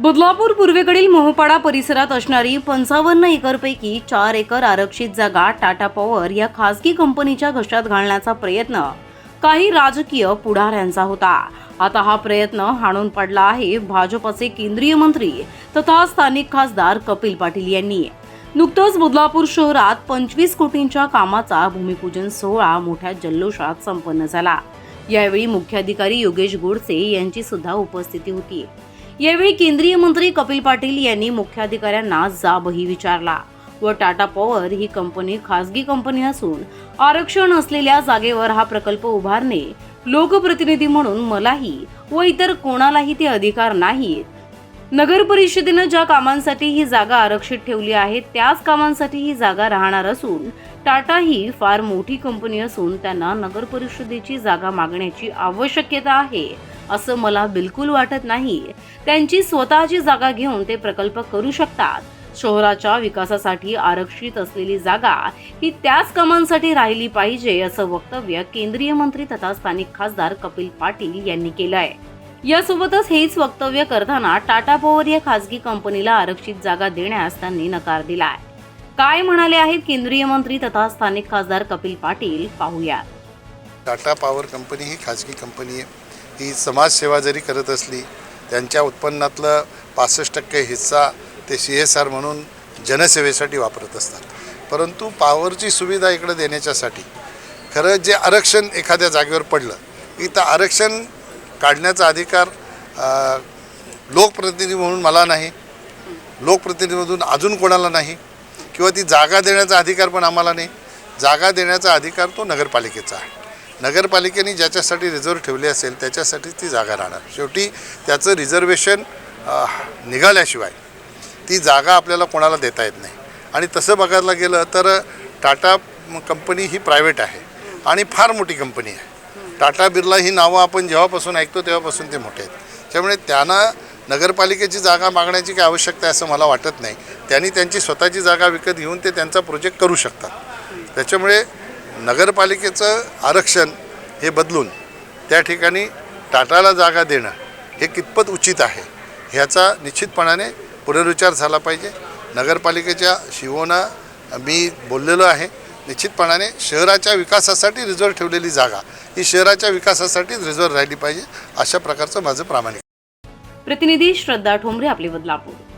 बदलापूर पूर्वेकडील मोहपाडा परिसरात असणारी पंचावन्न एकरपैकी चार एकर आरक्षित जागा टाटा पॉवर या खासगी कंपनीच्या घशात घालण्याचा प्रयत्न काही राजकीय पुढाऱ्यांचा होता. आता हा प्रयत्न हाणून पडला आहे भाजपचे केंद्रीय मंत्री तथा स्थानिक खासदार कपिल पाटील यांनी. नुकतंच बदलापूर शहरात पंचवीस कोटींच्या कामाचा भूमिपूजन सोहळा मोठ्या जल्लोषात संपन्न झाला. यावेळी मुख्याधिकारी योगेश गोडसे यांची सुद्धा उपस्थिती होती. यावेळी केंद्रीय मंत्री कपिल पाटील यांनी मुख्याधिकाऱ्यांना जाबही विचारला व टाटा पॉवर ही कंपनी खासगी कंपनी असून आरक्षण असलेल्या जागेवर हा प्रकल्प उभारणे लोकप्रतिनिधी म्हणून मलाही व इतर कोणालाही ते अधिकार नाहीत. नगर परिषदेनं ज्या कामांसाठी ही जागा आरक्षित ठेवली आहे त्याच कामांसाठी ही जागा राहणार असून टाटा ही फार मोठी कंपनी असून त्यांना नगर परिषदेची जागा मागण्याची आवश्यकता आहे. असं मला बिलकुल वाटत नाही. त्यांची स्वतःची जागा घेऊन ते प्रकल्प करू शकतात. शहराच्या विकासासाठी आरक्षित असलेली जागा ही त्याच कामांसाठी राहिली पाहिजे असं वक्तव्य केंद्रीय मंत्री तथा स्थानिक खासदार कपिल पाटील यांनी केलं आहे यासोबतच हेच वक्तव्य करताना टाटा पॉवर या खासगी कंपनीला आरक्षित जागा देण्यास त्यांनी नकार दिलाय. काय म्हणाले आहेत केंद्रीय मंत्री तथा स्थानिक खासदार कपिल पाटील पाहूया टाटा पॉवर कंपनी ही खासगी कंपनी आहे. ही समाजसेवा जरी करत असली त्यांच्या उत्पन्नातलं पासष्ट टक्के हिस्सा ते सी एस आर म्हणून जनसेवेसाठी वापरत असतात. परंतु पावरची सुविधा इकडे देण्याच्यासाठी खरं जे आरक्षण एखाद्या जागेवर पडलं इथं आरक्षण काढण्याचा अधिकार लोकप्रतिनिधी म्हणून मला नाही. लोकप्रतिनिधीमधून अजून कोणाला नाही. किंवा ती जागा देण्याचा अधिकार पण आम्हाला नाही. जागा देण्याचा अधिकार तो नगरपालिकेचा आहे. नगरपालिकेने ज्याच्यासाठी रिझर्व ठेवली असेल त्याच्यासाठी ती जागा राहणार. शेवटी त्याचं रिझर्वेशन निघाल्याशिवाय ती जागा आपल्याला कोणाला देता येत नाही. आणि तसं बघायला गेलं तर टाटा कंपनी ही प्रायव्हेट आहे आणि फार मोठी कंपनी आहे. टाटा बिर्ला ही नावं आपण जेव्हापासून ऐकतो तेव्हापासून ते मोठे आहेत. त्यामुळे त्यांना नगरपालिकेची जागा मागण्याची काही आवश्यकता आहे असं मला वाटत नाही. त्यांनी त्यांची स्वतःची जागा विकत घेऊन ते त्यांचा प्रोजेक्ट करू शकतात. त्याच्यामुळे नगरपालिकेचं आरक्षण हे बदलून त्या ठिकाणी टाटाला जागा देणं हे कितपत उचित आहे ह्याचा निश्चितपणाने पुनर्विचार झाला पाहिजे. नगरपालिकेच्या शिवोना मी बोललेलो आहे निश्चितपणाने शहराच्या विकासासाठी रिझर्व ठेवलेली जागा ही शहराच्या विकासासाठीच रिझर्व राहिली पाहिजे अशा प्रकारचं माझं प्रामाणिक प्रतिनिधी श्रद्धा ठोंबरे आपले बदलापूर